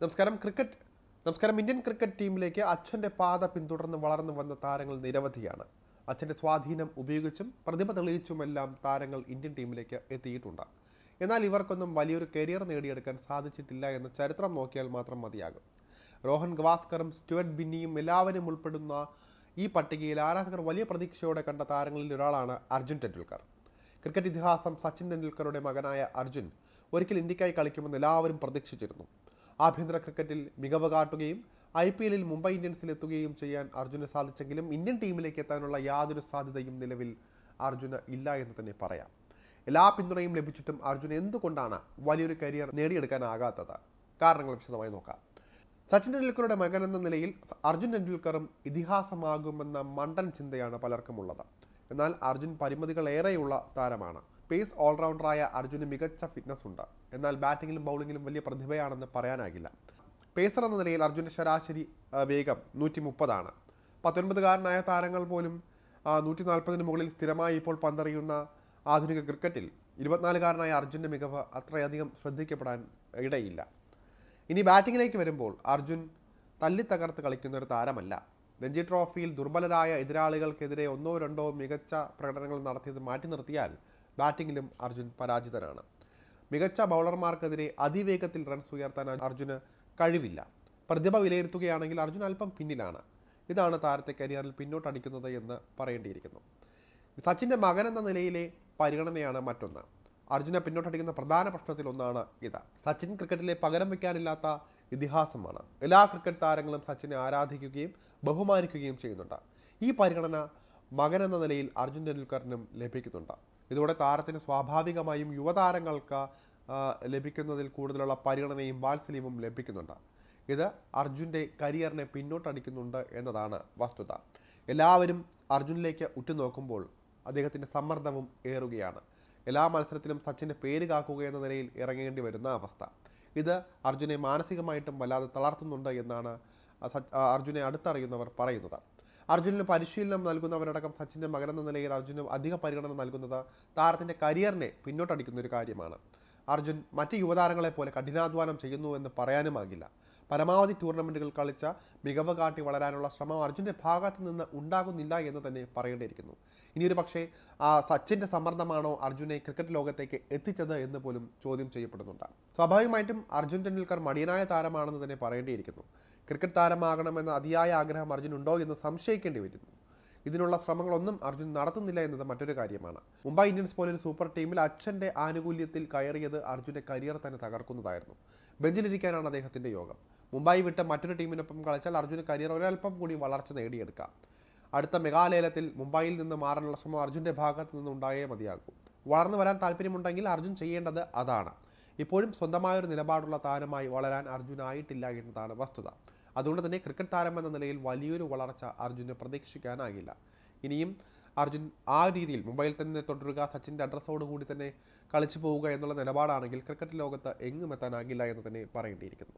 നമസ്കാരം. ക്രിക്കറ്റ് നമസ്കാരം. Indian cricket ടീമിലേക്ക് അച്ഛന്റെ പാത പിന്തുടർന്ന് വളർന്നു വന്ന താരങ്ങൾ നിരവധിയാണ്. അച്ഛന്റെ സ്വാധീനം ഉപയോഗിച്ചും പ്രതിഭ തെളിയിച്ചുമെല്ലാം താരങ്ങൾ ഇന്ത്യൻ ടീമിലേക്ക് എത്തിയിട്ടുണ്ട്. എന്നാൽ ഇവർക്കൊന്നും വലിയൊരു കരിയർ നേടിയെടുക്കാൻ സാധിച്ചിട്ടില്ല എന്ന ചരിത്രം നോക്കിയാൽ മാത്രം മതിയാകും. രോഹൻ ഗവാസ്കറും സ്റ്റുവർട്ട് ബിന്നിയും എല്ലാവരും ഉൾപ്പെടുന്ന ഈ പട്ടികയിൽ ആരാധകർ വലിയ പ്രതീക്ഷയോടെ കണ്ട താരങ്ങളിൽ ഒരാളാണ് അർജുൻ ടെണ്ടുൽക്കർ. ക്രിക്കറ്റ് ഇതിഹാസം സച്ചിൻ ടെണ്ടുൽക്കറുടെ മകനായ അർജുൻ ഒരിക്കൽ ഇന്ത്യക്കായി കളിക്കുമെന്ന് എല്ലാവരും പ്രതീക്ഷിച്ചിരുന്നു. ആഭ്യന്തര ക്രിക്കറ്റിൽ മികവ് കാട്ടുകയും ഐ പി എല്ലിൽ മുംബൈ ഇന്ത്യൻസിൽ എത്തുകയും ചെയ്യാൻ അർജുന് സാധിച്ചെങ്കിലും ഇന്ത്യൻ ടീമിലേക്ക് എത്താനുള്ള യാതൊരു സാധ്യതയും നിലവിൽ അർജുന് ഇല്ല എന്ന് തന്നെ പറയാം. എല്ലാ പിന്തുണയും ലഭിച്ചിട്ടും അർജുന് എന്തുകൊണ്ടാണ് വലിയൊരു കരിയർ നേടിയെടുക്കാനാകാത്തത്? കാരണങ്ങൾ വിശദമായി നോക്കാം. സച്ചിൻ ടെണ്ടുൽക്കറുടെ മകൻ എന്ന നിലയിൽ അർജുൻ ടെണ്ടുൽക്കറും ഇതിഹാസമാകുമെന്ന മണ്ടൻ ചിന്തയാണ് പലർക്കും ഉള്ളത്. എന്നാൽ അർജുൻ പരിമിതികൾ ഏറെയുള്ള താരമാണ്. പേസ് ഓൾറൗണ്ടറായ അർജുന് മികച്ച ഫിറ്റ്നസ് ഉണ്ട്. എന്നാൽ ബാറ്റിങ്ങിലും ബൗളിങ്ങിലും വലിയ പ്രതിഭയാണെന്ന് പറയാനാകില്ല. പേസർ എന്ന നിലയിൽ അർജുന്റെ ശരാശരി വേഗം നൂറ്റി മുപ്പതാണ് പത്തൊൻപതുകാരനായ താരങ്ങൾ പോലും നൂറ്റി നാൽപ്പതിന് മുകളിൽ സ്ഥിരമായി ഇപ്പോൾ പന്തറിയുന്ന ആധുനിക ക്രിക്കറ്റിൽ ഇരുപത്തിനാലുകാരനായ അർജുന്റെ മികവ് അത്രയധികം ശ്രദ്ധിക്കപ്പെടാൻ ഇടയില്ല. ഇനി ബാറ്റിങ്ങിലേക്ക് വരുമ്പോൾ അർജുൻ തല്ലിത്തകർത്ത് കളിക്കുന്ന ഒരു താരമല്ല. രഞ്ജി ട്രോഫിയിൽ ദുർബലരായ എതിരാളികൾക്കെതിരെ ഒന്നോ രണ്ടോ മികച്ച പ്രകടനങ്ങൾ നടത്തിയത് മാറ്റി നിർത്തിയാൽ ബാറ്റിങ്ങിലും അർജുൻ പരാജിതനാണ്. മികച്ച ബൗളർമാർക്കെതിരെ അതിവേഗത്തിൽ റൺസ് ഉയർത്താൻ അർജുന് കഴിവില്ല. പ്രതിഭ വിലയിരുത്തുകയാണെങ്കിൽ അർജുൻ അല്പം പിന്നിലാണ്. ഇതാണ് താരത്തെ കരിയറിൽ പിന്നോട്ടടിക്കുന്നത് എന്ന് പറയേണ്ടിയിരിക്കുന്നു. സച്ചിന്റെ മകൻ എന്ന നിലയിലെ പരിഗണനയാണ് മറ്റൊന്ന്. അർജുനെ പിന്നോട്ടടിക്കുന്ന പ്രധാന പ്രശ്നത്തിൽ ഒന്നാണ് ഇത്. സച്ചിൻ ക്രിക്കറ്റിലെ പകരം വയ്ക്കാനില്ലാത്ത ഇതിഹാസമാണ്. എല്ലാ ക്രിക്കറ്റ് താരങ്ങളും സച്ചിനെ ആരാധിക്കുകയും ബഹുമാനിക്കുകയും ചെയ്യുന്നുണ്ട്. ഈ പരിഗണന മകൻ എന്ന നിലയിൽ അർജുൻ ടെണ്ടുൽക്കറിനും ലഭിക്കുന്നുണ്ട്. ഇതോടെ താരത്തിന് സ്വാഭാവികമായും യുവതാരങ്ങൾക്ക് ലഭിക്കുന്നതിൽ കൂടുതലുള്ള പരിഗണനയും വാത്സല്യവും ലഭിക്കുന്നുണ്ട്. ഇത് അർജുന്റെ കരിയറിനെ പിന്നോട്ടടിക്കുന്നുണ്ട് എന്നതാണ് വസ്തുത. എല്ലാവരും അർജുനിലേക്ക് ഉറ്റുനോക്കുമ്പോൾ അദ്ദേഹത്തിന്റെ സമ്മർദ്ദവും ഏറുകയാണ്. എല്ലാ മത്സരത്തിലും സച്ചിന്റെ പേര് കാക്കുക എന്ന നിലയിൽ ഇറങ്ങേണ്ടി വരുന്ന അവസ്ഥ. ഇത് അർജുനെ മാനസികമായിട്ടും വല്ലാതെ തളർത്തുന്നുണ്ട് എന്നാണ് അർജുനെ അടുത്തറിയുന്നവർ പറയുന്നത്. അർജുനന് പരിശീലനം നൽകുന്നവരടക്കം സച്ചിന്റെ മകനെന്ന നിലയിൽ അർജുന് അധിക പരിഗണന നൽകുന്നത് താരത്തിന്റെ കരിയറിനെ പിന്നോട്ടടിക്കുന്ന ഒരു കാര്യമാണ്. അർജുൻ മറ്റ് യുവതാരങ്ങളെ പോലെ കഠിനാധ്വാനം ചെയ്യുന്നു എന്ന് പറയാനുമാകില്ല. പരമാവധി ടൂർണമെന്റുകൾ കളിച്ച മികവ് കാട്ടി വളരാനുള്ള ശ്രമം അർജുന്റെ ഭാഗത്ത് നിന്ന് ഉണ്ടാകുന്നില്ല എന്ന് തന്നെ പറയേണ്ടിയിരിക്കുന്നു. ഇനിയൊരു പക്ഷേ ആ സച്ചിന്റെ സമ്മർദ്ദമാണോ അർജുനെ ക്രിക്കറ്റ് ലോകത്തേക്ക് എത്തിച്ചത് എന്ന് പോലും ചോദ്യം ചെയ്യപ്പെടുന്നുണ്ട്. സ്വാഭാവികമായിട്ടും അർജുൻ ടെണ്ടുൽക്കർ മടിയനായ താരമാണെന്ന് തന്നെ പറയേണ്ടിയിരിക്കുന്നു. ക്രിക്കറ്റ് താരമാകണമെന്ന അതിയായ ആഗ്രഹം അർജുനുണ്ടോ എന്ന് സംശയിക്കേണ്ടി വരുന്നു. ഇതിനുള്ള ശ്രമങ്ങളൊന്നും അർജുൻ നടത്തുന്നില്ല എന്നത് മറ്റൊരു കാര്യമാണ്. മുംബൈ ഇന്ത്യൻസ് പോലൊരു സൂപ്പർ ടീമിൽ അച്ഛന്റെ ആനുകൂല്യത്തിൽ കയറിയത് അർജുന്റെ കരിയർ തന്നെ തകർക്കുന്നതായിരുന്നു. ബെഞ്ചിലിരിക്കാനാണ് അദ്ദേഹത്തിന്റെ യോഗം. മുംബൈ വിട്ട് മറ്റൊരു ടീമിനൊപ്പം കളിച്ചാൽ അർജുന് കരിയർ ഒരൽപ്പം കൂടി വളർച്ച നേടിയെടുക്കാം. അടുത്ത മെഗാലയലത്തിൽ മുംബൈയിൽ നിന്ന് മാറാനുള്ള ശ്രമം അർജുന്റെ ഭാഗത്ത് നിന്ന് ഉണ്ടായേ മതിയാകൂ. വളർന്നു വരാൻ താല്പര്യമുണ്ടെങ്കിൽ അർജുൻ ചെയ്യേണ്ടത് അതാണ്. ഇപ്പോഴും സ്വന്തമായൊരു നിലപാടുള്ള താരമായി വളരാൻ അർജുനായിട്ടില്ല എന്നതാണ് വസ്തുത. അതുകൊണ്ട് തന്നെ ക്രിക്കറ്റ് താരം എന്ന നിലയിൽ വലിയൊരു വളർച്ച അർജുന് പ്രതീക്ഷിക്കാനാകില്ല. ഇനിയും അർജുൻ ആ രീതിയിൽ മുംബൈയിൽ തന്നെ തുടരുക സച്ചിന്റെ അഡ്രസ്സോടുകൂടി തന്നെ കളിച്ചു പോവുക എന്നുള്ള നിലപാടാണെങ്കിൽ ക്രിക്കറ്റ് ലോകത്ത് എങ്ങും എത്താനാകില്ല എന്ന് തന്നെ പറയേണ്ടിയിരിക്കുന്നു.